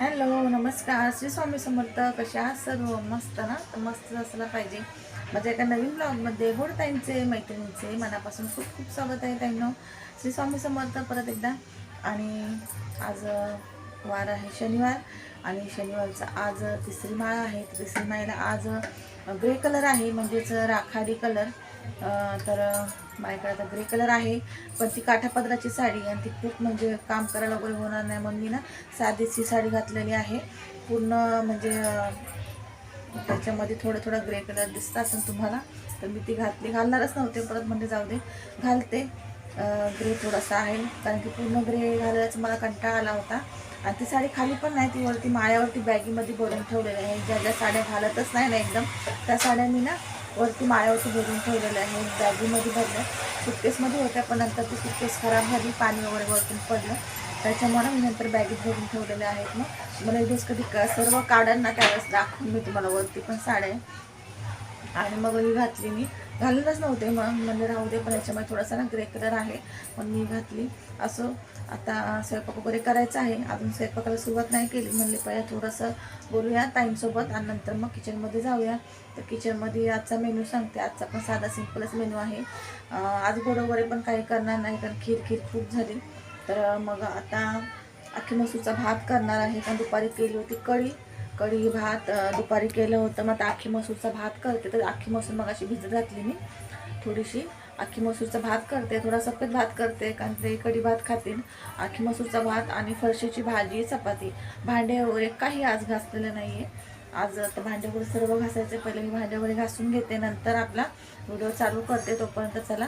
Hello नमस्कार. श्री स्वामी समर्थ कसे सर्व? मस्त ना? तर मस्त असला पाहिजे. माझ्या एका नवीन ब्लॉगमध्ये गोड ताईंचे मैत्रिणींचे मनापासून खूप खूप स्वागत आहे ताईंनो. श्री स्वामी समर्थ परत एकदा. आणि आज वार आहे शनिवार. आणि शनिवारचा आज तिसरी माळ आहे. तिसरी माळेला आज ग्रे कलर आहे म्हणजेच राखाडी कलर. तर माझ्याकडे आता ग्रे कलर आहे. पण ती काठापदराची साडी आणि ती खूप म्हणजे काम करायला वगैरे होणार नाही म्हणून मी ना साधीची साडी घातलेली आहे. पूर्ण म्हणजे त्याच्यामध्ये थोडं थोडं ग्रे कलर दिसत असेल तुम्हाला तर मी ती घातली. घालणारच नव्हते परत म्हणजे जाऊ दे. घालते. ग्रे थोडासा आहे कारण की पूर्ण ग्रे घालायचा मला कंटाळा आला होता. आणि ती साडी खाली पण नाही ती वरती माळ्यावरती बॅगीमध्ये भरून ठेवलेली आहे. ज्या ज्या साड्या घालतच नाही ना एकदम त्या साड्या मी ना वरती माळ्यावरती भरून ठेवलेलं आहे. बॅगीमध्ये भरलं. सुटकेसमध्ये होत्या पण नंतर ती सुटकेस खराब झाली पाणी वगैरे वरतून पडलं. त्याच्यामुळे मी नंतर बॅगेत भरून ठेवलेले आहेत मग मला एक दिवस कधी क- सर्व काढन ना त्यावेळेस दाखवून मी तुम्हाला वरती पण साड्या आणि मग ही घातली मी. घालूनच नव्हते मग म्हणजे राहू दे पण याच्यामध्ये थोडासा ना ग्रे कलर आहे. पण मी घातली. असं आता स्वयंपाक वगैरे करायचा आहे. अजून स्वयंपाकाला सुरुवात नाही केली. म्हणले पहिला थोडंसं बोलूया टाईमसोबत आणि नंतर मग किचनमध्ये जाऊया. तर किचनमध्ये आजचा मेनू सांगते. आजचा पण साधा सिम्पलच मेनू आहे. आज गोड वगैरे पण काही करणार नाही कारण खीर खीर खूप झाली. तर मग आता अख्खी मसूरचा भात करणार आहे. कारण दुपारी केली होती कढी. कढी भात दुपारी केलं होतं. मग आता अख्खी मसूरचा भात करते. तर अख्खी मसूर मग अशी भिजत घातली मी. थोडीशी अख्खी मसूरचा भात करते. थोडा सफेद भात करते कारण ते कढी भात खातील. अख्खी मसूरचा भात आणि फरशीची भाजी चपाती. भांडे वगैरे काही आज घासलेलं नाही आहे आज तर भांडे वगैरे सर्व घासायचे पहिले मी भांडे वगैरे घासून घेते. नंतर आपला व्हिडिओ चालू करते तोपर्यंत चला.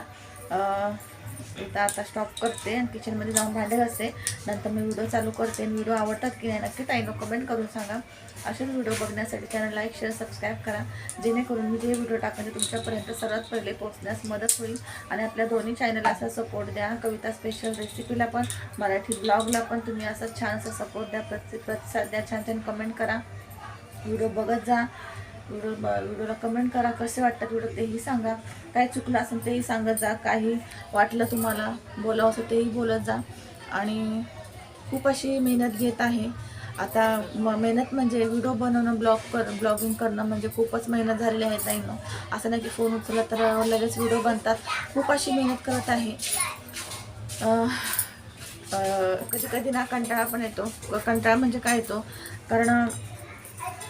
इथं आता स्टॉप करते आणि किचनमध्ये जाऊन भांडे घासते. नंतर मी व्हिडिओ चालू करते व्हिडिओ आवडतात की नाही नक्की ताईनं कमेंट करून सांगा. असेच व्हिडिओ बघण्यासाठी चॅनल लाईक शेअर सबस्क्राईब करा. जेणेकरून मी जे व्हिडिओ टाकते तुमच्यापर्यंत सर्वात पहिले पोहोचण्यास मदत होईल. आणि आपल्या दोन्ही चॅनलला असा सपोर्ट द्या. कविता स्पेशल रेसिपीला पण मराठी ब्लॉगला पण तुम्ही असं छानसा सपोर्ट द्या. प्रति प्रतिसाद द्या छान छान कमेंट करा. व्हिडिओ बघत जा. व्हिडिओ व्हिडिओला कमेंट करा. कसे वाटतात व्हिडिओ तेही सांगा. काय चुकलं असेल तेही सांगत जा. काही वाटलं तुम्हाला बोलावं असं तेही बोलत जा. आणि खूप अशी मेहनत घेत आहे. आता म मेहनत म्हणजे व्हिडिओ बनवणं ब्लॉग कर ब्लॉगिंग करणं म्हणजे खूपच मेहनत झालेली आहे ताईनं. असं नाही की फोन उचलला तर लगेच व्हिडिओ बनतात. खूप अशी मेहनत करत आहे. कधी कधी ना कंटाळा पण येतो. कंटाळा म्हणजे काय येतो? कारण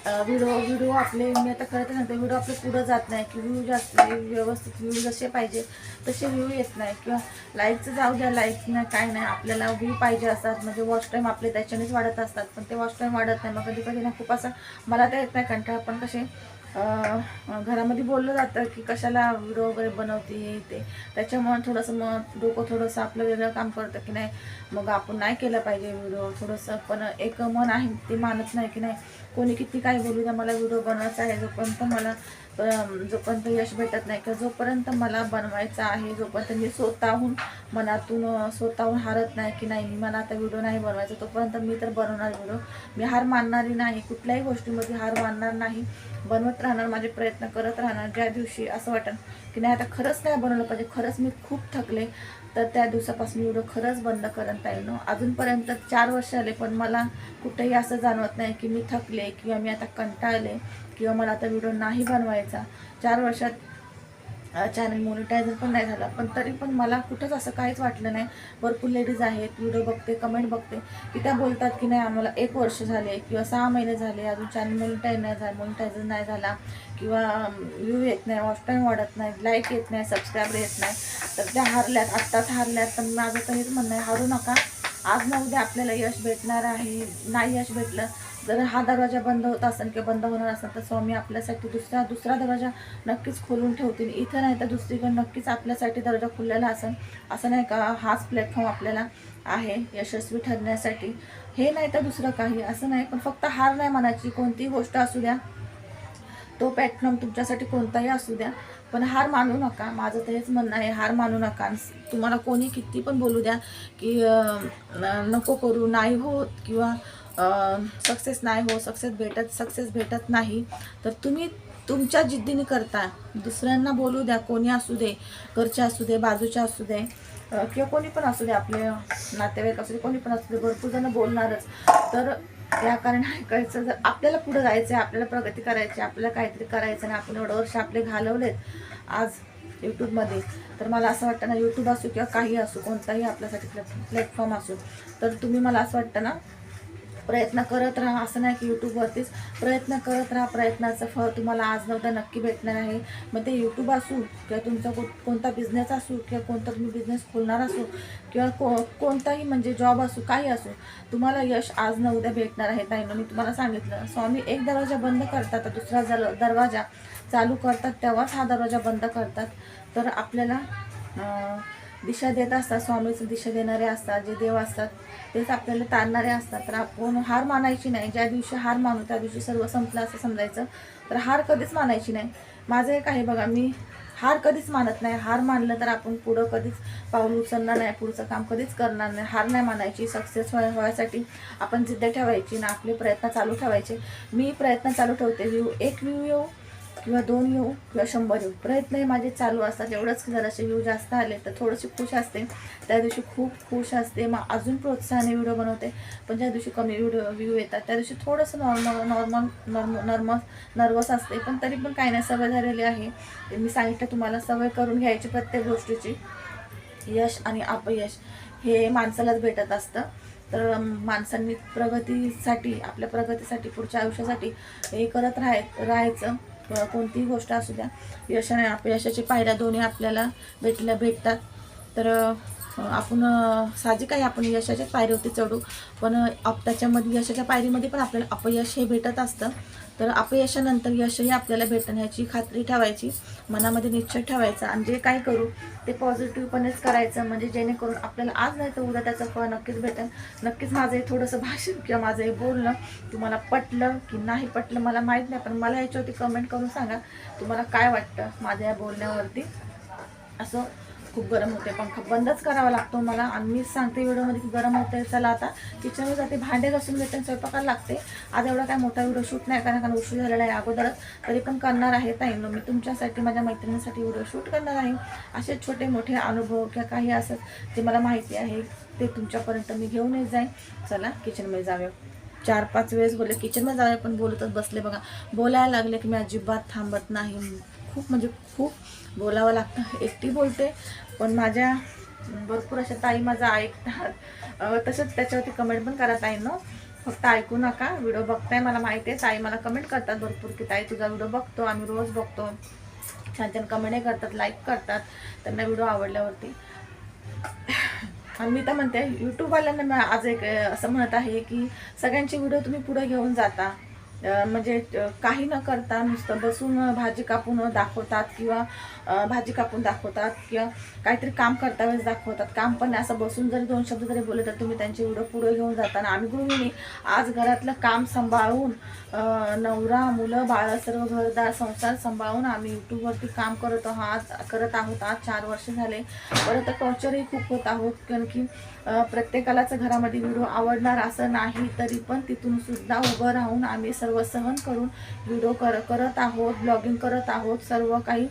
व्हिडिओ व्हिडिओ आपले मी आता करत नव्हते व्हिडिओ आपले पुढं जात नाही. की व्ह्यू जास्त व्यवस्थित व्ह्यू जसे पाहिजे तसे व्ह्यू येत नाही. किंवा लाईकचं जाऊ द्या लाईक नाही काय नाही आपल्याला व्ह्यू पाहिजे असतात. म्हणजे वॉच टाईम आपले त्याच्यानेच वाढत असतात. पण ते वॉच टाईम वाढत नाही. मग कधी कधी ना खूप असं मला तर येत नाही कंटाळा. पण कसे घरामध्ये बोललं जातं की कशाला व्हिडिओ वगैरे बनवते हे ते. त्याच्यामुळे थोडंसं मग डोकं थोडंसं आपलं वेगळं काम करतं की नाही. मग आपण नाही केलं पाहिजे व्हिडिओ थोडंसं पण एक मन आहे ते मानत नाही की नाही. कोणी किती काय बोलू द्या मला व्हिडिओ बनवायचा आहे जोपर्यंत मला जोपर्यंत यश भेटत नाही किंवा जोपर्यंत मला बनवायचा आहे जोपर्यंत मी स्वतःहून मनातून स्वतःहून हारत नाही की नाही मी मला आता व्हिडिओ नाही बनवायचा तोपर्यंत मी तर बनवणार व्हिडिओ मी हार मानणारी नाही कुठल्याही गोष्टीमध्ये हार मानणार नाही. बनवत राहणार माझे प्रयत्न करत राहणार ज्या दिवशी असं वाटेल की नाही आता खरंच नाही बनवलं पाहिजे खरंच मी खूप थकले. तर त्या दिवसापासून एवढं खरंच बंद करत आहे ना. अजूनपर्यंत चार वर्ष आले पण मला कुठेही असं जाणवत नाही की मी थकले किंवा मी आता कंटाळले किंवा मला आता व्हिडिओ नाही बनवायचा. चार वर्षात चॅनल मोनिटायझर पण नाही झाला. पण तरी पण मला कुठंच असं काहीच वाटलं नाही. भरपूर लेडीज आहेत व्हिडिओ बघते कमेंट बघते की त्या बोलतात की नाही आम्हाला एक वर्ष झाले किंवा सहा महिने झाले अजून चॅनल मोनिटाईज नाही झाला मोनिटायझर नाही झाला किंवा व्ह्यू येत नाही वॉच टाईम वाढत नाही लाईक येत नाही सबस्क्राईबर येत नाही. तर त्या हारल्यात आत्ताच हारल्यात. तर माझं तर हेच म्हणणं आहे हारू नका. आज ना उद्या आपल्याला यश भेटणार आहे नाही यश भेटलं जर हा दरवाजा बंद होत असेल किंवा बंद होणार असेल तर स्वामी आपल्यासाठी दुसरा दुसरा दरवाजा नक्कीच खोलून ठेवतील. इथं नाही तर दुसरीकडे नक्कीच आपल्यासाठी दरवाजा खुललेला असेल. असं नाही का? हाच प्लॅटफॉर्म आपल्याला आहे यशस्वी ठरण्यासाठी. हे नाही तर दुसरं काही असं नाही पण फक्त हार नाही म्हणायची कोणतीही गोष्ट असू द्या तो प्लॅटफॉर्म तुमच्यासाठी कोणताही असू द्या पण हार मानू नका. माझं तर हेच म्हणणं आहे हार मानू नका. तुम्हाला कोणी किती पण बोलू द्या की न- नको करू नाही होत किंवा सक्सेस नाही हो सक्सेस भेटत सक्सेस भेटत नाही. तर तुम्ही तुमच्या जिद्दीने करता. दुसऱ्यांना बोलू द्या कोणी असू दे घरचे असू दे बाजूचे असू दे किंवा कोणी पण असू दे आपले नातेवाईक असू दे कोणी पण असू दे भरपूर जण बोलणारच. तर या कारण ऐकायचं जर आपल्याला पुढं जायचं आहे आपल्याला प्रगती करायची आहे, आपल्याला काहीतरी करायचं आणि आपण एवढं वर्ष आपले घालवलेत आज यूट्यूबमध्ये तर मला असं वाटतं ना यूट्यूब असू किंवा काही असू कोणताही आपल्यासाठी प्लॅटफॉर्म असू तर तुम्ही मला असं वाटतं ना प्रयत्न करत राहा असं नाही की यूट्यूबवरतीच प्रयत्न करत राहा. प्रयत्नाचं फळ तुम्हाला आज नव्हता नक्की भेटणार आहे. मग ते यूट्यूब असू किंवा तुमचा को कोणता बिझनेस असू किंवा कोणता तुम्ही बिझनेस खोलणार असू किंवा को कोणताही म्हणजे जॉब असू काही असू तुम्हाला यश आज न उद्या भेटणार आहे. ताईनं मी तुम्हाला सांगितलं. स्वामी एक दरवाजा बंद करतात तर दुसरा दरवाजा चालू करतात तेव्हाच हा दरवाजा बंद करतात. तर आपल्याला दिशा देत असतात स्वामीचं दिशा देणारे असतात जे देव असतात. तेच आपल्याला तारणारे असतात. तर आपण हार मानायची नाही. ज्या दिवशी हार मानू त्या दिवशी सर्व संपलं असं समजायचं. तर हार कधीच मानायची नाही. माझं एक आहे बघा मी हार कधीच मानत नाही. हार मानलं तर आपण पुढं कधीच पाऊल उचलणार नाही. पुढचं काम कधीच करणार नाही. हार नाही मानायची. सक्सेस व्हाय व्हायसाठी आपण जिद्द ठेवायची ना आपले प्रयत्न चालू ठेवायचे. मी प्रयत्न चालू ठेवते. व्ह्यू एक व्ह्यू येऊ किंवा दोन येऊ किंवा शंभर येऊ. प्रयत्न हे माझे चालू असतात. एवढंच जरासे व्ह्यू जास्त आले तर थोडीशी खुश असते. त्या दिवशी खूप खुश असते. मग अजून प्रोत्साहाने व्हिडिओ बनवते. पण ज्या दिवशी कमी व्हिडिओ व्ह्यू येतात त्या दिवशी थोडंसं नॉर्मल नॉर्मल नॉर्म नर्मस नर्वस असते. पण तरी पण काही नाही. सवय झालेली आहे. ते मी सांगितलं तुम्हाला सवय करून घ्यायची प्रत्येक गोष्टीची. यश आणि अपयश हे माणसालाच भेटत असतं. तर माणसांनी प्रगतीसाठी आपल्या प्रगतीसाठी पुढच्या आयुष्यासाठी हे करत राहाय राहायचं. कोणतीही गोष्ट असू द्या यश आणि अपयशाची पायऱ्या दोन्ही आपल्याला भेटल्या भेटतात. तर आपण साहजिक आहे आपण यशाच्या पायरीवरती चढू. पण आप त्याच्यामध्ये यशाच्या पायरीमध्ये पण आपल्याला अपयश हे भेटत असतं. तर अपयशानंतर यशही आपल्याला भेटणं ह्याची खात्री ठेवायची मनामध्ये निश्चय ठेवायचा. आणि जे काय करू ते पॉझिटिव्हपणेच करायचं. म्हणजे जेणेकरून आपल्याला आज नाही तर उद्या त्याचं फळ नक्कीच भेटेल नक्कीच माझं हे थोडंसं भाषण किंवा माझं हे बोलणं तुम्हाला पटलं की नाही पटलं मला माहीत नाही. पण मला ह्याच्यावरती कमेंट करून सांगा तुम्हाला काय वाटतं माझ्या या बोलण्यावरती. असं खूप गरम होते. पंखा बंदच करावा लागतो मला. आणि मीच सांगते व्हिडिओमध्ये की गरम होते चला आता. किचनवर जाते भांडे घासून घेते आणि स्वयंपाकाला लागते. आज एवढा काय मोठा व्हिडिओ शूट नाही कारण कारण उशीर झालेला आहे अगोदरच. तरी पण करणार आहे ताई. मी तुमच्यासाठी माझ्या मैत्रिणीसाठी व्हिडिओ शूट करणार आहे. असे छोटे मोठे अनुभव किंवा काही असत जे मला माहिती आहे ते तुमच्यापर्यंत मी घेऊन येत जाईन. चला किचनमध्ये जाऊया. चार पाच वेळेस बोलले. किचनमध्ये जाऊया पण बोलतच बसले बघा. बोलायला लागले की मी अजिबात थांबत नाही. खूप म्हणजे खूप बोलावं लागतं. एकटी बोलते. पण माझ्या भरपूर अशा ताई माझं ऐकतात. तसंच त्याच्यावरती कमेंट पण करा ना फक्त ऐकू नका. व्हिडिओ बघताय मला माहिती आहे. ताई मला कमेंट करतात भरपूर की ताई तुझा व्हिडिओ बघतो. आम्ही रोज बघतो. छान छान कमेंटही करतात लाईक करतात. त्यांना व्हिडिओ आवडल्यावरती. आणि मी तर म्हणते यूट्यूबवाल्यांना आज एक असं म्हणत आहे की सगळ्यांचे व्हिडिओ तुम्ही पुढे घेऊन जाता. म्हणजे काही न करता नुसतं बसून भाजी कापून दाखवतात किंवा भाजी कापून दाखवतात किंवा काहीतरी काम करता वेळेस दाखवतात. काम पण असं बसून जरी दोन शब्द जरी बोलले तर तुम्ही त्यांचे व्हिडिओ पुढे घेऊन जाताना आम्ही गृहिणी आज घरातलं काम सांभाळून नवरा मुलं बाळं सर्व घरदार संसार सांभाळून आम्ही यूट्यूबवरती काम करत आहोत. करत आहोत. आज चार वर्ष झाले. परत टॉर्चरही खूप होत आहोत. कारण की प्रत्येकालाच घरामध्ये व्हिडिओ आवडणार असं नाही तरी पण तिथून सुद्धा उभं राहून आम्ही सर्व सहन करून व्हिडिओ कर करत आहोत ब्लॉगिंग करत आहोत सर्व काही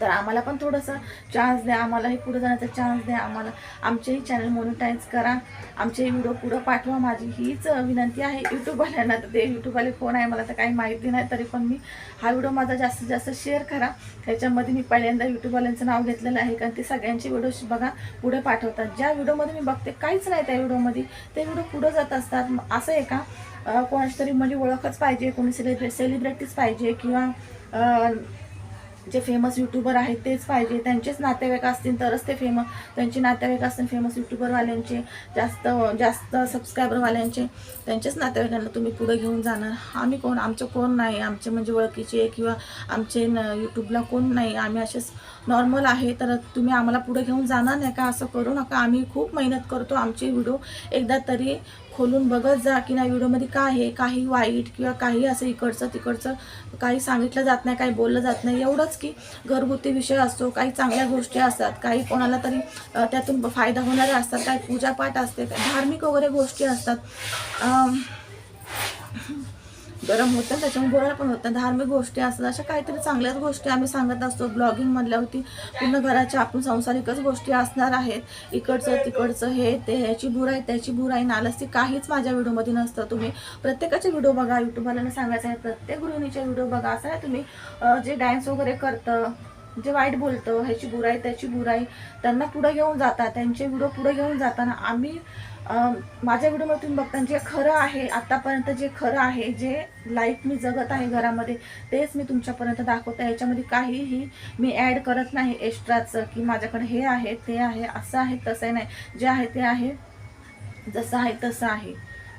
तर आम्हाला पण थोडंसं चान्स द्या आम्हालाही पुढे जाण्याचा चान्स द्या आम्हाला आमचेही चॅनल मोनिटाईज करा. आमचे व्हिडिओ पुढं पाठवा. माझी हीच विनंती आहे यूट्यूबवाल्यांना. तर ते यूट्यूबवाले कोण आहे मला तर काही माहिती नाही तरी पण मी हा व्हिडिओ माझा जास्तीत जास्त शेअर करा. त्याच्यामध्ये मी पहिल्यांदा यूट्यूबवाल्यांचं नाव घेतलेलं आहे कारण ते सगळ्यांचे व्हिडिओ बघा पुढे पाठवतात. ज्या व्हिडिओमध्ये मी बघते काहीच नाही त्या व्हिडिओमध्ये ते व्हिडिओ पुढं जात असतात. असं आहे का? कोणाची तरी म्हणजे ओळखच पाहिजे कोणी सेलिब्रे सेलिब्रिटीच पाहिजे किंवा जे फेमस यूट्यूबर आहेत तेच पाहिजे. त्यांचेच नातेवाईक असतील तरच ते फेमस त्यांचे नातेवाईक असतील फेमस यूट्यूबरवाल्यांचे जास्त जास्त सबस्क्रायबरवाल्यांचे त्यांचेच नातेवाईकांना तुम्ही पुढे घेऊन जाणार. आम्ही कोण? आमचं कोण नाही? आमचे म्हणजे ओळखीचे किंवा आमचे न यूट्यूबला कोण नाही? आम्ही असेच नॉर्मल आहे तर तुम्ही आम्हाला पुढे घेऊन जाणार नाही का? असं करू नका. आम्ही खूप मेहनत करतो आमचे व्हिडिओ एकदा तरी खोलून बघत जा की नाही व्हिडिओमध्ये काय आहे काही वाईट किंवा काही असं इकडचं तिकडचं काही सांगितलं जात नाही काही बोललं जात नाही. एवढंच की घरगुती विषय असतो काही चांगल्या गोष्टी असतात काही कोणाला तरी त्यातून फायदा होणाऱ्या असतात काही पूजापाठ असते धार्मिक वगैरे गोष्टी असतात. गरम होतं त्याच्यामुळे बोलायला पण होतं धार्मिक गोष्टी असतात अशा काहीतरी चांगल्याच गोष्टी आम्ही सांगत असतो. ब्लॉगिंग म्हणल्यावरती पूर्ण घराच्या आपण संसारिकच गोष्टी असणार आहेत. इकडचं तिकडचं हे ते ह्याची बुराई त्याची बुराई नालस्ती काहीच माझ्या व्हिडिओमध्ये नसतं. तुम्ही प्रत्येकाचे व्हिडिओ बघा. युट्यूबवाल्यांना सांगायचं आहे प्रत्येक गृहिणीचे व्हिडिओ बघा. असं नाही तुम्ही जे डान्स वगैरे करतं जे वाईट बोलतं ह्याची बुराई त्याची बुराई त्यांना पुढे घेऊन जातात त्यांचे व्हिडिओ पुढे घेऊन जाताना आम्ही माझ्या व्हिडिओमध्ये तुम्ही बघता जे खरं आहे आत्तापर्यंत जे खरं आहे जे लाईफ मी जगत आहे घरामध्ये तेच मी तुमच्यापर्यंत दाखवते. याच्यामध्ये काहीही मी ॲड करत नाही एक्स्ट्राचं की माझ्याकडे हे आहे ते आहे असं आहे तसं नाही. जे आहे ते आहे जसं आहे तसं आहे.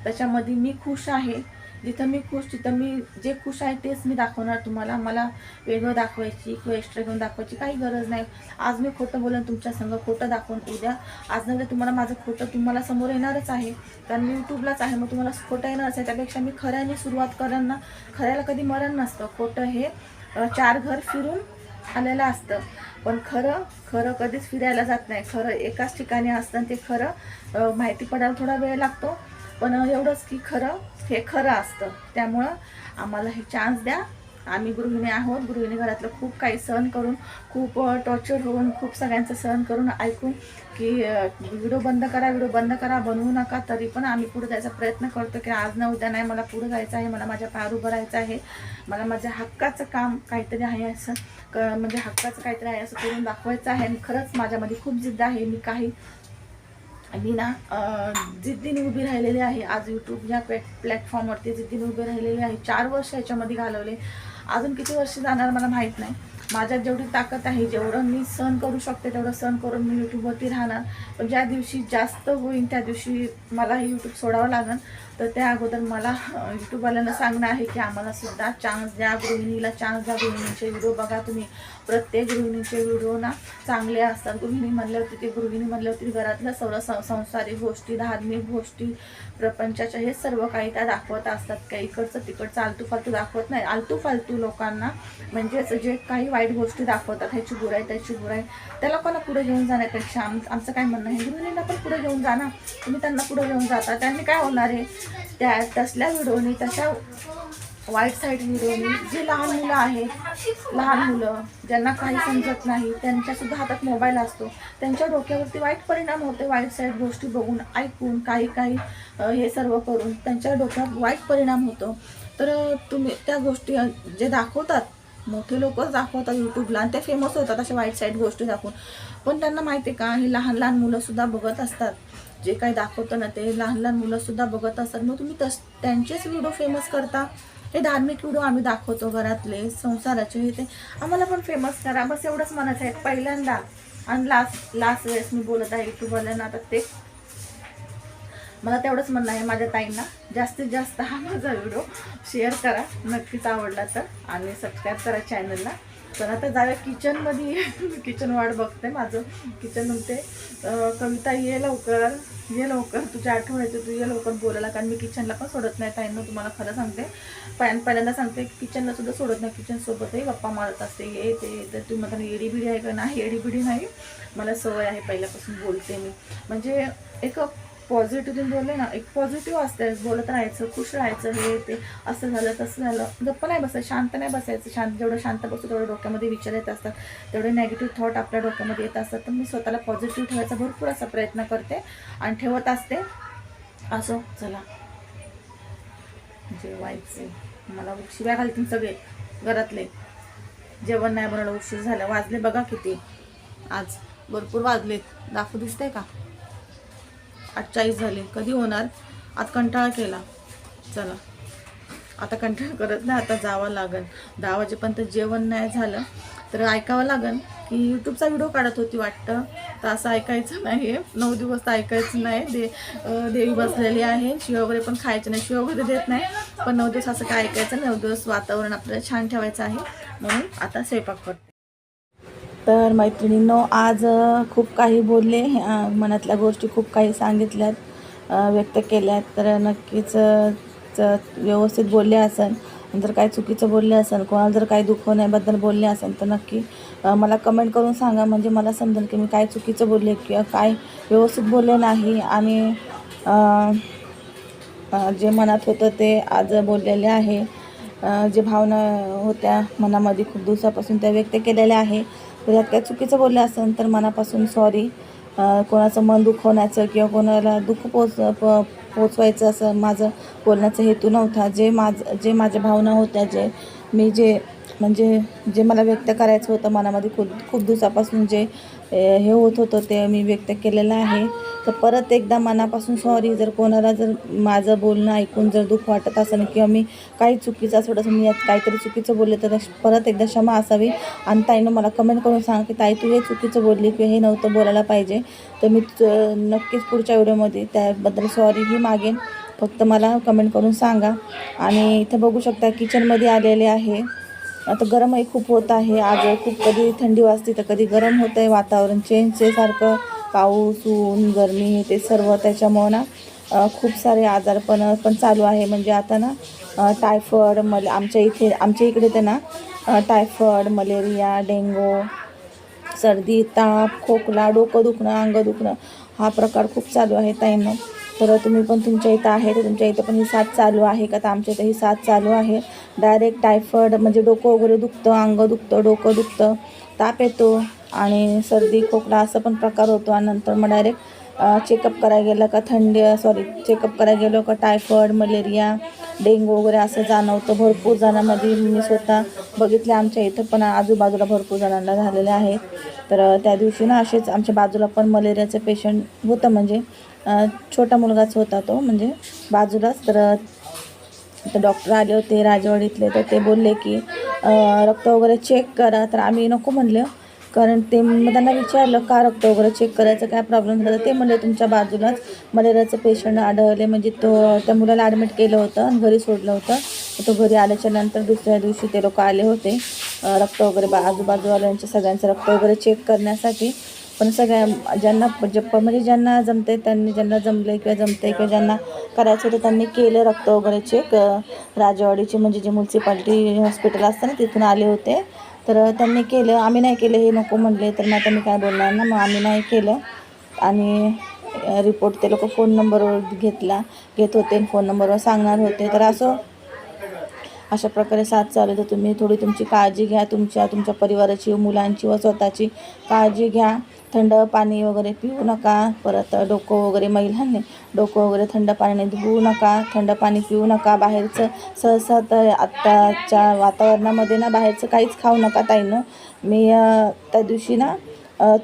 त्याच्यामध्ये मी खुश आहे. जिथं मी खुश तिथं मी जे खुश आहे तेच मी दाखवणार तुम्हाला. मला वेगळं दाखवायची किंवा एक्स्ट्रा घेऊन दाखवायची काही गरज नाही. आज मी खोटं बोलेन तुमच्या संग खोटं दाखवून उद्या आज नव्हे तुम्हाला माझं खोटं तुम्हाला समोर येणारच आहे. कारण मी यूट्यूबलाच आहे मग तुम्हाला खोटं येणारच आहे त्यापेक्षा मी खऱ्याने सुरुवात करेन ना. खऱ्याला कधी मरण नसतं. खोटं हे चार घर फिरून आलेलं असतं. पण खरं खरं कधीच फिरायला जात नाही. खरं एकाच ठिकाणी असतं आणि ते खरं माहिती पडायला थोडा वेळ लागतो. पण एवढंच की खरं हे खरं असतं. त्यामुळं आम्हाला हे चान्स द्या. आम्ही गृहिणी आहोत. गृहिणी घरातलं खूप काही सहन करून खूप टॉर्चर होऊन खूप सगळ्यांचं सहन करून ऐकून की व्हिडिओ बंद करा व्हिडिओ बंद करा बनवू नका तरी पण आम्ही पुढे जायचा प्रयत्न करतो की आज ना उद्या नाही मला पुढे जायचं आहे मला माझ्या पायावर उभं राहायचं आहे मला माझ्या हक्काचं काम काहीतरी आहे असं क म्हणजे हक्काचं काहीतरी आहे असं करून दाखवायचं आहे. आणि खरंच माझ्यामध्ये खूप जिद्द आहे. मी काही मी ना जिद्दीने उभी राहिलेली आहे. आज यूट्यूब या प्लॅ प्लॅटफॉर्मवरती जिद्दीने उभी राहिलेली आहे. चार वर्ष याच्यामध्ये घालवले. अजून किती वर्ष जाणार मला माहीत नाही. माझ्यात जेवढी ताकद आहे जेवढं मी सहन करू शकते तेवढं सहन करून मी यूट्यूबवरती राहणार. पण ज्या दिवशी जास्त होईल त्या दिवशी मला हे यूट्यूब सोडावं लागेल. तर त्या अगोदर मला अं, यूट्यूबवाल्यांना सांगणं आहे की आम्हाला सुद्धा चान्स द्या गृहिणीला चान्स द्या गृहिणीचे व्हिडिओ बघा तुम्ही. प्रत्येक गृहिणीचे व्हिडिओ ना चांगले असतात. गृहिणी म्हणल्यावरती ते गृहिणी म्हणल्यावरती घरातल्या सर्व संसारिक गोष्टी धार्मिक गोष्टी प्रपंचाच्या हे सर्व काही त्या दाखवत असतात. काही इकडचं तिकडचं आलतू फालतू दाखवत नाही. आलतू फालतू लोकांना म्हणजेच जे काही वाईट गोष्टी दाखवतात ह्याची बुराई त्याची बुराई त्या लोकांना पुढे घेऊन जाण्यापेक्षा आम आमचं काय म्हणणं आहे? गृहिणींना पण पुढे घेऊन जा ना. तुम्ही त्यांना पुढे घेऊन जाता. त्यांनी काय होणार आहे? त्या तसल्या व्हिडिओनी तशा वाईट साईड व्हिडिओनी जे लहान मुलं आहेत लहान मुलं ज्यांना काही समजत नाही त्यांच्यासुद्धा हातात मोबाईल असतो. त्यांच्या डोक्यावरती वाईट परिणाम होते वाईट साईड गोष्टी बघून ऐकून काही काही हे सर्व करून त्यांच्या डोक्यात वाईट परिणाम होतो. तर तुम्ही त्या गोष्टी जे दाखवतात मोठे लोकच दाखवतात यूट्यूबला आणि ते फेमस होतात अशा वाईट साईड गोष्टी दाखवून. पण त्यांना माहिती आहे का हे लहान लहान मुलंसुद्धा बघत असतात. जे काही दाखवतं ना ते लहान लहान मुलंसुद्धा बघत असतात. मग तुम्ही तस त्यांचेच व्हिडिओ फेमस करता? हे धार्मिक व्हिडिओ आम्ही दाखवतो घरातले संसाराचे हे ते. आम्हाला पण फेमस करा. बस एवढंच म्हणायचं आहे. पहिल्यांदा आणि लास्ट लास्ट वेळेस मी बोलत आहे यूट्यूबवाल्यांना आता ते. मला तेवढंच म्हणणं आहे माझ्या ताईंना जास्तीत जास्त हा माझा व्हिडिओ शेअर करा. नक्कीच आवडला तर. आणि सबस्क्राईब करा चॅनलला तर आता जाऊया किचनमध्ये. किचन वाट बघते माझं. किचन म्हणते कविता ये लवकर. ये लवकर. तुझ्या आठवण येते तू ये लवकर बोलायला. कारण मी किचनला पण सोडत नाही ताईंना तुम्हाला खरं सांगते. पहिल्या पहिल्यांदा सांगते किचनला सुद्धा सोडत नाही. किचनसोबतही गप्पा मारत असते. ये ते तर तू म्हणता एडी बिडी आहे का? नाही एडी बिडी नाही. मला सवय आहे पहिल्यापासून बोलते मी. म्हणजे एक पॉझिटिव्ह बोलले ना एक पॉझिटिव्ह असते बोलत राहायचं खुश राहायचं हे ते. असं झालं तसं झालं. गप्प नाही बसायचं शांत नाही बसायचं. शांत जेवढं शांत बसतो तेवढं डोक्यामध्ये विचार येत असतात. तेवढे नेगेटिव्ह थॉट आपल्या डोक्यामध्ये येत असतात. तर मी स्वतःला पॉझिटिव्ह ठेवायचा भरपूर असा प्रयत्न करते आणि ठेवत असते. असो चला. जेवायचे. मला शिव्या घालतील सगळे घरातले. जेवण नाही बनवलं उशीर झालं. वाजले बघा किती. आज भरपूर वाजलेत. दाखवू दिसतंय का? अठ्ठावीस झाले. कधी होणार? आज कंटाळा केला. चला. आता कंटाळा करत नाही आता जावं लागेल. दहा वाजेपर्यंत जेवण नाही झालं तर ऐकावं लागेल की यूट्यूबचा व्हिडिओ काढत होती वाटतं. तर असं ऐकायचं नाही नऊ दिवस तर ऐकायचं नाही. दे देवी बसलेली आहे. शिव वगैरे पण खायचं नाही. शिव वगैरे देत नाही. पण नऊ दिवस असं काय ऐकायचं नऊ दिवस वातावरण आपल्याला छान ठेवायचं आहे. म्हणून आता स्वयंपाक करतो. तर मैत्रिणींनो आज खूप काही बोलले. मनातल्या गोष्टी खूप काही सांगितल्यात व्यक्त केल्यात. तर नक्कीच च- व्यवस्थित बोलले असेल. जर काही चुकीचं बोलले असेल कोणाला जर काही दुखवण्याबद्दल बोलले असेल तर नक्की मला कमेंट करून सांगा. म्हणजे मला समजेल की मी काय चुकीचं बोलले किंवा काय व्यवस्थित बोलले नाही. आणि जे मनात होतं ते आज बोललेले आहे. जे भावना होत्या मनामध्ये खूप दिवसापासून त्या व्यक्त केलेल्या आहे. तर यात काय चुकीचं बोललं असेल तर मनापासून सॉरी कोणाचं मन दुखवण्याचं किंवा कोणाला दुःख पोच प पोचवायचं असं माझं बोलण्याचा हेतू नव्हता. जे माझं जे माझ्या भावना होत्या जे मी जे म्हणजे जे मला व्यक्त करायचं होतं मनामध्ये खूप खूप दिवसापासून जे हे होत होतं ते मी व्यक्त केलेलं आहे. तर परत एकदा मनापासून सॉरी जर कोणाला जर माझं बोलणं ऐकून जर दुःख वाटत असेल किंवा मी काही चुकीचं थोडंसं मी यात काहीतरी चुकीचं बोलले तर परत एकदा क्षमा असावी. आणि ताईनं मला कमेंट करून सांग की ताई तू हे चुकीचं बोलली किंवा हे नव्हतं बोलायला पाहिजे. तर मी च- नक्कीच पुढच्या व्हिडिओमध्ये त्याबद्दल सॉरीही मागेन. फक्त मला कमेंट करून सांगा. आणि इथं बघू शकता किचनमध्ये आलेले आहे. आता गरमही खूप होत आहे. आज खूप कधी थंडी वाजते तर कधी गरम होतं आहे वातावरण चेंज आहे सारखं. पाऊस ऊन गरमी ते सर्व त्याच्यामुळं ना खूप सारे आजारपण पण चालू आहे. म्हणजे आता ना टायफॉइड मल आमच्या इथे आमच्या इकडे तर ना टायफॉइड मलेरिया डेंगू सर्दी ताप खोकला डोकं दुखणं अंग दुखणं हा प्रकार खूप चालू आहे ताईंनो. तर तुम्ही पण तुमच्या इथं आहे तर तुमच्या इथं पण ही साथ चालू आहे का? तर आमच्या इथं ही साथ चालू आहे. डायरेक्ट टायफॉइड म्हणजे डोकं वगैरे दुखतं अंग दुखतं डोकं दुखतं ताप येतो आणि सर्दी खोकला असं पण प्रकार होतो. आणि नंतर मग डायरेक्ट चेकअप करायला गेलं का थंडी सॉरी चेकअप करायला गेलो का टायफॉइड मलेरिया डेंगू वगैरे असं जाणवतं. भरपूर जणांमध्ये मी स्वतः बघितले आमच्या इथं पण आजूबाजूला भरपूर जणांना झालेले आहे. तर त्या दिवशी ना असेच आमच्या बाजूला पण मलेरियाचं पेशंट होतं. म्हणजे छोटा मुलगाच होता तो म्हणजे बाजूलाच. तर तर डॉक्टर आले होते राजवाडीतले तर ते बोलले की रक्त वगैरे चेक करा. तर आम्ही नको म्हणलं कारण ते मग त्यांना विचारलं का रक्त वगैरे चेक करायचं काय प्रॉब्लेम झाला? ते म्हणले तुमच्या बाजूलाच मलेरियाचं पेशंट आढळले. म्हणजे तो त्या मुलाला ॲडमिट केलं होतं आणि घरी सोडलं होतं. तो घरी आल्याच्यानंतर दुसऱ्या दिवशी ते लोक आले होते रक्त वगैरे बा आजूबाजूवाल्यांच्या सगळ्यांचं रक्त वगैरे चेक करण्यासाठी. पण सगळ्या ज्यांना म्हणजे जप म्हणजे ज्यांना जमते त्यांनी ज्यांना जमले किंवा जमते किंवा ज्यांना करायचं होतं त्यांनी केलं रक्त वगैरे चेक राजवाडीचे म्हणजे जे म्युन्सिपाल्टी हॉस्पिटल असतं ना तिथून आले होते. तर त्यांनी केलं. आम्ही नाही केलं हे नको म्हणले. तर मग आता मी काय बोलणार ना? मग आम्ही नाही केलं. आणि रिपोर्ट ते लोक फोन नंबरवर घेतला. घेत होते फोन नंबरवर सांगणार होते. तर असं अशा प्रकारे साथ चालू तर तुम्ही थोडी तुमची काळजी घ्या. तुमच्या तुमच्या परिवाराची मुलांची व स्वतःची काळजी घ्या. थंड पाणी वगैरे पिऊ नका. परत डोकं वगैरे महिलांनी डोकं वगैरे थंड पाण्याने धुवू नका. थंड पाणी पिऊ नका. बाहेरचं सहसा तर आत्ताच्या वातावरणामध्ये ना बाहेरचं काहीच खाऊ नका ताईनं. मी त्या दिवशी ना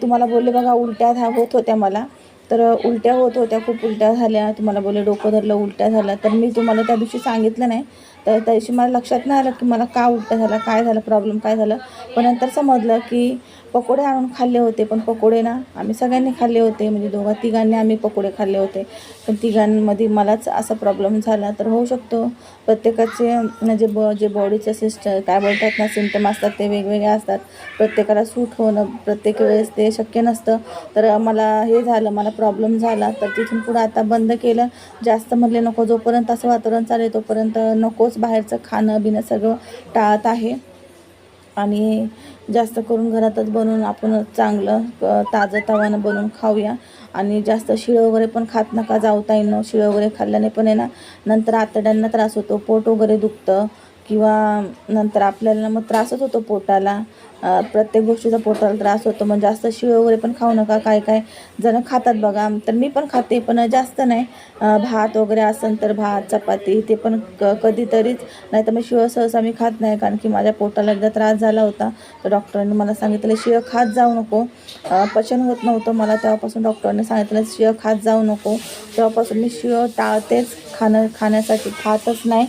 तुम्हाला बोलले बघा उलट्या झा- होत होत्या मला. तर उलट्या होत होत्या. खूप उलट्या झाल्या. तुम्हाला बोलले डोकं धरलं उलट्या झाल्या. तर मी तुम्हाला त्या दिवशी सांगितलं नाही. तर त्या दिवशी मला लक्षात नाही आलं की मला का उलट्या झाला काय झालं प्रॉब्लेम काय झालं. पण नंतर समजलं की पकोडे आणून खाल्ले होते पण पकोडे ना आम्ही सगळ्यांनी खाल्ले होते. म्हणजे दोघा तिघांनी आम्ही पकोडे खाल्ले होते. पण तिघांमध्ये मलाच असा प्रॉब्लेम झाला तर होऊ शकतो. प्रत्येकाचे म्हणजे ब जे बॉडीचं सिस्टम काय बोलतात ना सिमटम असतात ते वेगवेगळे असतात. प्रत्येकाला सूट होणं प्रत्येक वेळेस ते शक्य नसतं. तर मला हे झालं मला प्रॉब्लेम झाला. तर तिथून पुढं आता बंद केलं. जास्त म्हणले नको जोपर्यंत असं वातावरण चालेल तोपर्यंत नकोच बाहेरचं खाणं बिणं सगळं टाळत आहे. आणि जास्त करून घरातच बनवून आपण चांगलं ताजं तवानं बनवून खाऊया. आणि जास्त शिळं वगैरे पण खात नका जावता येणं शिळं वगैरे खाल्ल्याने पण आहे ना नंतर आतड्यांना त्रास होतो पोट वगैरे दुखतं. किंवा नंतर आपल्याला मग त्रासच होतो पोटाला. प्रत्येक गोष्टीचा पोटाला त्रास होतो. मग जास्त शिळ वगैरे पण खाऊ नका. काय काय जण खातात बघा. तर मी पण खाते पण जास्त नाही. भात वगैरे असेल तर भात चपाती ते पण क कधीतरीच. नाही तर मग शिळ सहसा मी खात नाही. कारण की माझ्या पोटाला एकदा त्रास झाला होता. तर डॉक्टरांनी मला सांगितलं शिळ खात जाऊ नको. पचन होत नव्हतं मला तेव्हापासून. डॉक्टरांनी सांगितलं शिळ खात जाऊ नको. तेव्हापासून मी शिळ टाळतेच. खाणं खाण्यासाठी खातच नाही.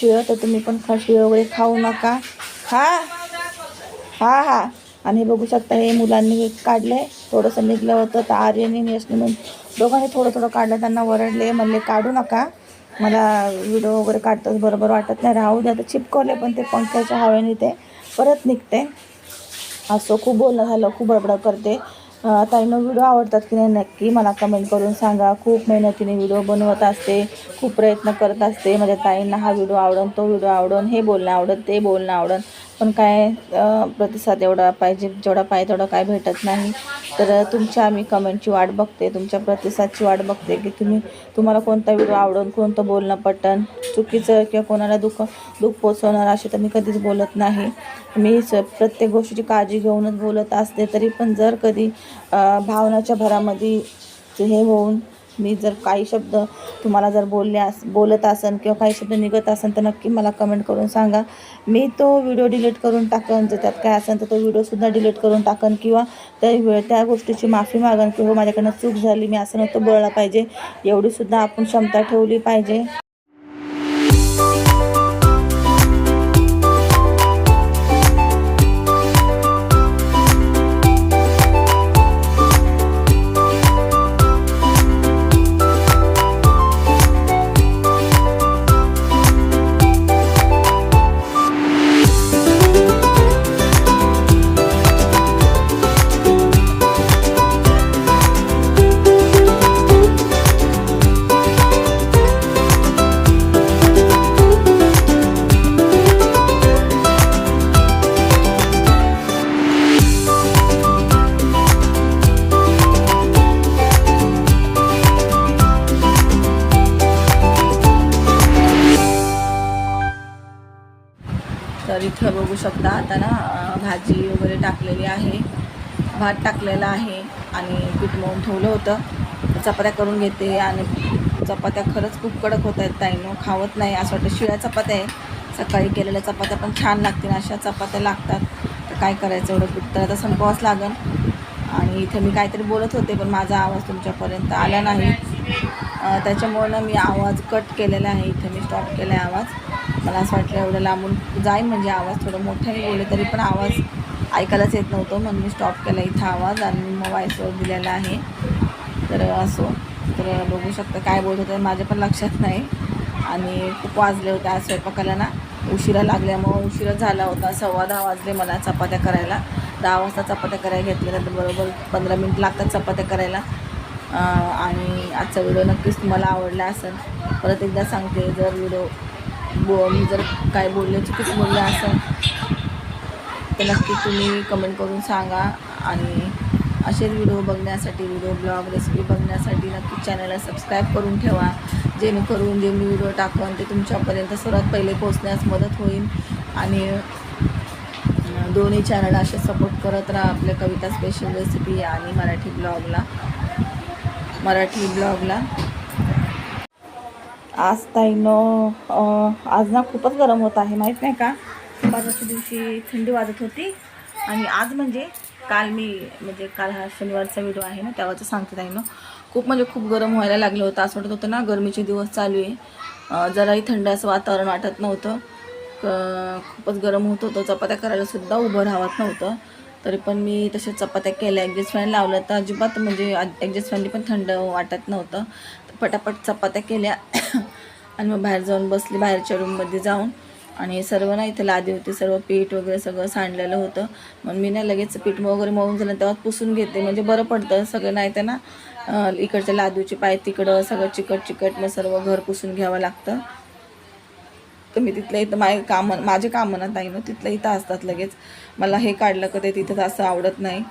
शिळं तर तुम्ही पण खा शिळं वगैरे खाऊ नका. हा हा हा. आणि बघू शकता हे मुलांनी काढले थोडंसं निघलं होतं तर आर्यने यशने म्हणून दोघांनी थोडं थोडं काढलं त्यांना वरडले म्हणले काढू नका. मला व्हिडिओ वगैरे काढताच बरोबर वाटत नाही. राहू द्या. तर चिपकवले पण ते पंख्याच्या हवेने ते परत निघते. असं खूप बोलणं झालं खूप बडबड करते. ताईनं व्हिडिओ आवडतात की नाही नक्की मला कमेंट करून सांगा. खूप मेहनतीने व्हिडिओ बनवत असते खूप प्रयत्न करत असते. माझ्या ताईंना हा व्हिडिओ आवडून तो व्हिडिओ आवडून हे बोलणं आवडत ते बोलणं आवडत पण काय प्रतिसाद एवढा पाहिजे जेवढा पाहिजे तेवढा काय भेटत नाही. तर तुमच्या आम्ही कमेंटची वाट बघते तुमच्या प्रतिसादची वाट बघते की तुम्ही तुम्हाला कोणता व्हिडिओ आवडून कोणतं बोलणं पटन चुकीचं किंवा कोणाला दुःख दुःख पोचवणार असे तर मी कधीच बोलत नाही. मी स प्रत्येक गोष्टीची काळजी घेऊनच बोलत असते तरी पण जर कधी भावनाच्या भरामध्ये हे होऊन मी जर काही शब्द तुम्हाला जर बोलले अस बोलत असन किंवा काही शब्द निघत असन तर नक्की मला कमेंट करून सांगा. मी तो व्हिडिओ डिलीट करून टाकन जर त्यात काय असेल तर तो व्हिडिओसुद्धा डिलीट करून टाकन किंवा त्या वेळ त्या गोष्टीची माफी मागन की हो माझ्याकडनं चूक झाली मी असं नव्हतं बोलायला पाहिजे. एवढीसुद्धा आपण क्षमता ठेवली पाहिजे. चपात्या करून घेते आणि चपात्या खरंच खूप कडक होत आहेत ताईनो खावत नाही. असं वाटतं शिळ्या चपात्या आहे. सकाळी केलेल्या चपात्या पण छान लागतील. अशा चपात्या लागतात. तर काय करायचं एवढं पीठ तर आता संपवाच लागेल. आणि इथे मी काहीतरी बोलत होते पण माझा आवाज तुमच्यापर्यंत आला नाही. त्याच्यामुळं ना मी आवाज कट केलेला आहे. इथे मी स्टॉप केला आहे आवाज. मला असं वाटलं एवढं लांबून जाईल म्हणजे आवाज थोडं मोठ्याने बोलले तरी पण आवाज ऐकायलाच येत नव्हतं म्हणून मी स्टॉप केला इथं आवाज. आणि मग व्हॉइसवर दिलेला आहे. तर असो. तर बघू शकता काय बोलत होतं. माझ्या पण लक्षात नाही. आणि खूप वाजले होते आज स्वयंपाकाला ना. उशिरा लागल्यामुळं उशिरा झाला होता. सव्वा दहा वाजले मला चपात्या करायला. दहा वाजता चपात्या करायला घेतल्या त्यात बरोबर पंधरा मिनिट लागतात चपात्या करायला. आणि आजचा व्हिडिओ नक्कीच तुम्हाला आवडला असेल. परत एकदा सांगते जर व्हिडिओ बो मी जर काय बोलले चुकीच बोललं असेल तर नक्की तुम्ही कमेंट करून सांगा. आणि असेच व्हिडिओ बघण्यासाठी व्हिडिओ ब्लॉग रेसिपी बघण्यासाठी नक्की चॅनलला सबस्क्राईब करून ठेवा. जेणेकरून जे मी व्हिडिओ टाकून ते तुमच्यापर्यंत सर्वात पहिले पोचण्यास मदत होईल. आणि दोन्ही चॅनल असे सपोर्ट करत राहा आपल्या कविता स्पेशल रेसिपी आणि मराठी ब्लॉगला मराठी ब्लॉगला आज ताईनो आज ना खूपच गरम होत आहे माहीत नाही का? परवाच्या दिवशी थंडी वाजत होती. आणि आज म्हणजे काल मी म्हणजे काल हा शनिवारचा व्हिडिओ आहे ना तेव्हाचं सांगते ताईनो खूप म्हणजे खूप गरम व्हायला लागलं होतं. असं वाटत होतं ना गरमीचे दिवस चालू आहे. जराही थंड असं वातावरण वाटत नव्हतं. खूपच गरम होत होतं. चपात्या करायलासुद्धा उभं राहत नव्हतं. तरी पण मी तशा चपात्या केल्या. ॲडजस्ट फॅन लावलं तर अजिबात म्हणजे ॲडजस्ट फॅनने पण थंड वाटत नव्हतं. पटापट चपात्या केल्या. आणि मग बाहेर जाऊन बसली बाहेरच्या रूममध्ये जाऊन. आणि सर्व ना इथे लादी होती सर्व पीठ वगैरे सगळं सांडलेलं होतं. मग मी ना लगेच पीठ वगैरे मळून झालं तेव्हा पुसून घेते. म्हणजे बरं पडतं सगळं नाही तर ना इकडच्या लादूची पाय तिकडं सगळं चिकट चिकट मग सर्व घर पुसून घ्यावं लागतं. तर मी तिथल्या इथं माझे कामं माझे कामं ना ताई ना तिथल्या इथं असतात लगेच. मला हे काढलं का ते तिथं असं आवडत नाही.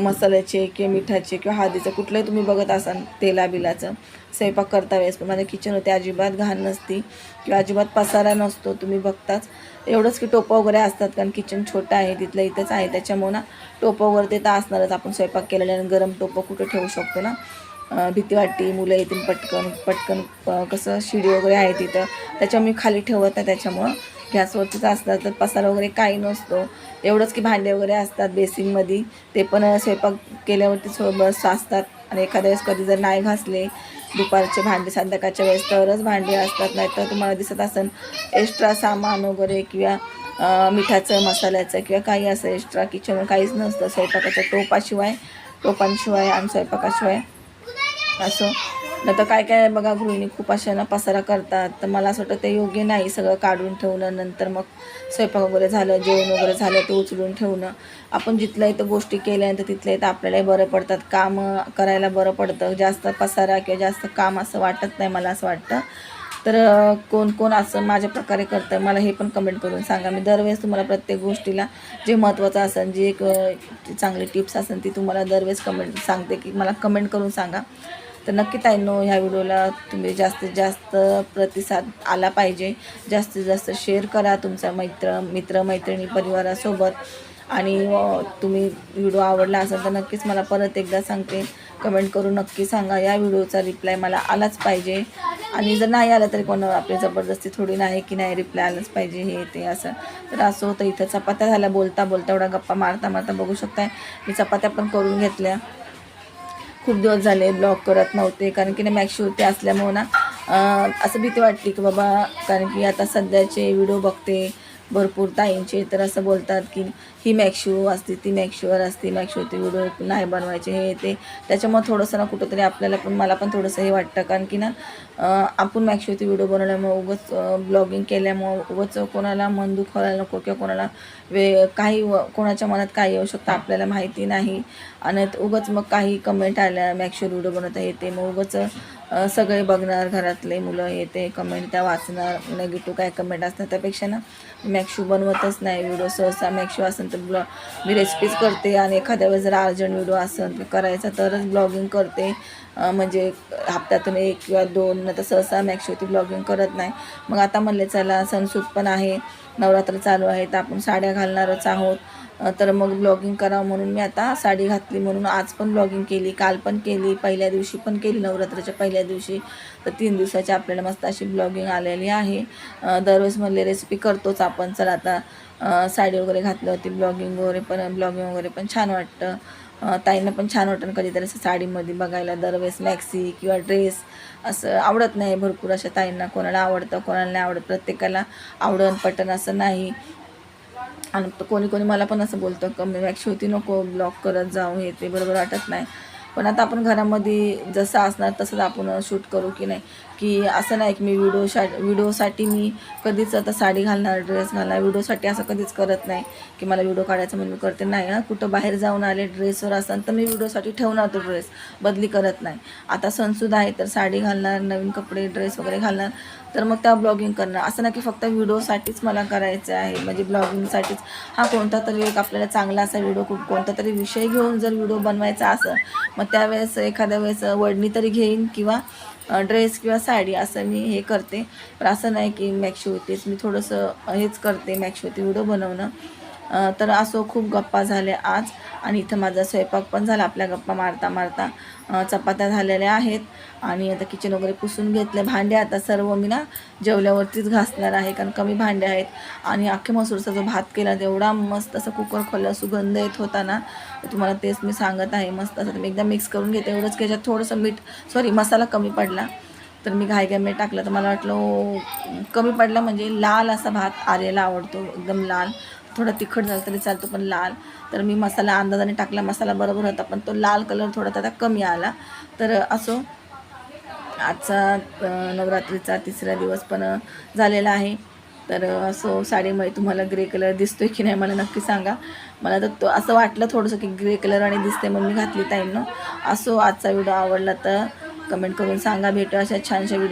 मसाल्याचे किंवा मिठाचे किंवा हळदीचं कुठलंही तुम्ही बघत असाल तेलाबिलाचं. स्वयंपाक करता वेळेस पण. माझं किचन होते अजिबात घाण नसती. किंवा अजिबात पसारा नसतो तुम्ही बघताच. एवढंच की टोपं वगैरे असतात कारण किचन छोटं आहे तिथलं इथंच आहे. त्याच्यामुळं ना टोपं वगैरे ते तर असणारच. आपण स्वयंपाक केलेल्या गरम टोपं कुठं ठेवू शकतो ना. भीती वाटते मुलं येतील पटकन पटकन कसं शिडी वगैरे आहे तिथं. त्याच्यामुळे मी खाली ठेवत आहे त्याच्यामुळं. गॅसवरतीच असतात तर पसारा वगैरे काही नसतो. एवढंच की भांडे वगैरे असतात बेसिनमध्ये. ते पण स्वयंपाक केल्यावरती बस असतात आणि एखाद्या वेळेस कधी जर नाही घासले दुपारचे भांडे संध्याकाळच्या वेळेस तरच भांडे असतात नाही तर तुम्हाला दिसत असेल एक्स्ट्रा सामान वगैरे किंवा मिठाचं मसाल्याचं किंवा काही असं एक्स्ट्रा किचनवर काहीच नसतं. स्वयंपाकाच्या टोपाशिवाय टोपांशिवाय आणि स्वयंपाकाशिवाय असं. तर काय काय बघा गृहिणी खूप अशा ना पसारा करतात. तर मला असं वाटतं ते योग्य नाही सगळं काढून ठेवणं नंतर मग स्वयंपाक वगैरे झालं जेवण वगैरे झालं ते उचलून ठेवणं. आपण जिथल्या इथं गोष्टी केल्यानंतर तिथल्या इथं आपल्यालाही बरं पडतात. कामं करायला बरं पडतं. जास्त पसारा किंवा जास्त काम असं वाटत नाही मला असं वाटतं. तर कोण कोण असं माझ्या प्रकारे करतं मला हे पण कमेंट करून सांगा. मी दरवेळेस तुम्हाला प्रत्येक गोष्टीला जे महत्त्वाचं असेल जे एक चांगली टिप्स असेल ती तुम्हाला दरवेळेस कमेंट सांगते की मला कमेंट करून सांगा. तर नक्की ताईनो ह्या व्हिडिओला तुम्ही जास्तीत जास्त प्रतिसाद आला पाहिजे. जास्तीत जास्त शेअर करा तुमचा मैत्र मित्र मैत्रिणी परिवारासोबत. आणि तुम्ही व्हिडिओ आवडला असेल तर नक्कीच मला परत एकदा सांगते. कमेंट करून नक्की सांगा. या व्हिडिओचा रिप्लाय मला आलाच पाहिजे. आणि जर नाही आला तरी कोणा आपली जबरदस्ती थोडी नाही की नाही रिप्लाय आलाच पाहिजे हे ते असं. तर असं होतं. इथं चपात्या झाल्या. बोलता बोलता एवढा गप्पा मारता मारता बघू शकताय. मी चपात्या पण करून घेतल्या. खूप दिवस झाले ब्लॉग करत नव्हते कारण की ना मॅक्शिवरती असल्यामुळं ना असं भीती वाटली की बाबा कारण की आता सध्याचे व्हिडिओ बघते भरपूर ताईंचे तर असं बोलतात की ही मॅक्शिव असते ती मॅक्शिवर असते मॅक्शिवरती व्हिडिओ नाही बनवायचे हे ते. त्याच्यामुळं थोडंसं ना कुठंतरी आपल्याला पण मला पण थोडंसं हे वाटतं कारण की ना आपण मॅक्शिवरती व्हिडिओ बनवल्यामुळं उगाच ब्लॉगिंग केल्यामुळं उगंच कोणाला मन दुखवायला नको किंवा कोणाला वे काही व- कोणाच्या मनात काय येऊ शकतं आपल्याला माहिती नाही. आणि उगंच उगाच मग काही कमेंट आल्या मॅक्शुअर व्हिडिओ बनवता येते. मग उगाच सगळे बघणार घरातले मुलं येते कमेंट त्या वाचणार नेगेटिव्ह काय कमेंट असतात त्यापेक्षा ना मॅक्शू बनवतच नाही व्हिडिओ सहसा मॅक्शू असेल तर ब्लॉ मी रेसिपीज करते आणि एखाद्या वेळेस जर अर्जंट व्हिडिओ असेल करायचा तरच ब्लॉगिंग करते. म्हणजे हप्त्यातून एक किंवा दोन नाही तर सहसा ती ब्लॉगिंग करत नाही. मग आता म्हणले चला सणसूट पण आहे नवरात्र चालू आहे तर आपण साड्या घालणारच आहोत. तर मग ब्लॉगिंग करावं म्हणून मी आता साडी घातली म्हणून आज पण ब्लॉगिंग केली काल पण केली पहिल्या दिवशी पण केली नवरात्राच्या पहिल्या दिवशी. तर तीन दिवसाची आपल्याला मस्त अशी ब्लॉगिंग आलेली आहे. दरवेळेस म्हणले रेसिपी करतोच आपण. चला आता साडी वगैरे घातली होती ब्लॉगिंग वगैरे पण ब्लॉगिंग वगैरे पण छान वाटतं. ताईंना पण छान वाटतं कधीतरी असं साडीमध्ये बघायला. दरवेळेस मॅक्सी किंवा ड्रेस असं आवडत नाही भरपूर अशा ताईंना. कोणाला आवडतं कोणाला नाही आवडत. प्रत्येकाला आवडण पटण असं नाही. आणि कोणी कोणी मला पण असं बोलतं कमी मॅक्स होती नको ब्लॉक करत जाऊ हे ते बरोबर वाटत नाही. पण आता आपण घरामध्ये जसं असणार तसंच आपण शूट करू की नाही? की असं नाही की मी व्हिडिओ शा व्हिडिओसाठी मी कधीच आता साडी घालणार ड्रेस घालणार व्हिडिओसाठी असं कधीच करत नाही की मला व्हिडिओ काढायचं म्हणून मी करते. नाही हां कुठं बाहेर जाऊन आले ड्रेसवर असाल तर मी व्हिडिओसाठी ठेवणार तो ड्रेस बदली करत नाही. आता सणसुद्धा आहे तर साडी घालणार नवीन कपडे ड्रेस वगैरे घालणार. तर मग त्या ब्लॉगिंग करणं. असं नाही की फक्त व्हिडिओसाठीच मला करायचं आहे. म्हणजे ब्लॉगिंगसाठीच हा कोणता तरी एक आपल्याला चांगला असा व्हिडिओ कोणता तरी विषय घेऊन जर व्हिडिओ बनवायचा असं मग त्यावेळेस एखाद्या वेळेस वडणी तरी घेईन किंवा ड्रेस किंवा साडी असं मी हे करते. पण असं नाही की मॅक्शिवतीच मी थोडंसं हेच करते मॅक्शिवती व्हिडिओ बनवणं. तर असो खूप गप्पा झाल्या आज. आणि इथं माझा स्वयंपाक पण झाला. आपल्या गप्पा मारता मारता चपात्या झालेल्या आहेत. आणि आता किचन वगैरे पुसून घेतले. भांडे आता सर्व मी ना जेवल्यावरतीच घासणार आहे कारण कमी भांडे आहेत. आणि अख्खे मसूरचा जो भात केला तेवढा मस्त असं कुकर खोलला सुगंध येत होता ना. तुम्हाला तेच मी सांगत आहे मस्त असं मी एकदा मिक्स करून घेते. एवढंच की याच्यात थोडंसं मीठ सॉरी मसाला कमी पडला. तर मी घाई घाई टाकलं. तर मला वाटलं कमी पडला म्हणजे लाल असा भात आर्याला आवडतो एकदम लाल. थोडा तिखट झाला तरी चालतो पण लाल. तर मी मसाला अंदाजाने टाकला मसाला बरोबर होता पण तो लाल कलर थोडा त्याचा कमी आला. तर असो आजचा नवरात्रीचा तिसरा दिवस पण झालेला आहे. तर असो साडीमध्ये तुम्हाला ग्रे कलर दिसतोय की नाही मला नक्की सांगा. मला तर तो असं वाटलं थोडंसं की ग्रे कलर आणि दिसते मग मी घातली ताईंनो. असो आजचा व्हिडिओ आवडला तर कमेंट करून सांगा. भेटू अशा छानशा व्हिडिओ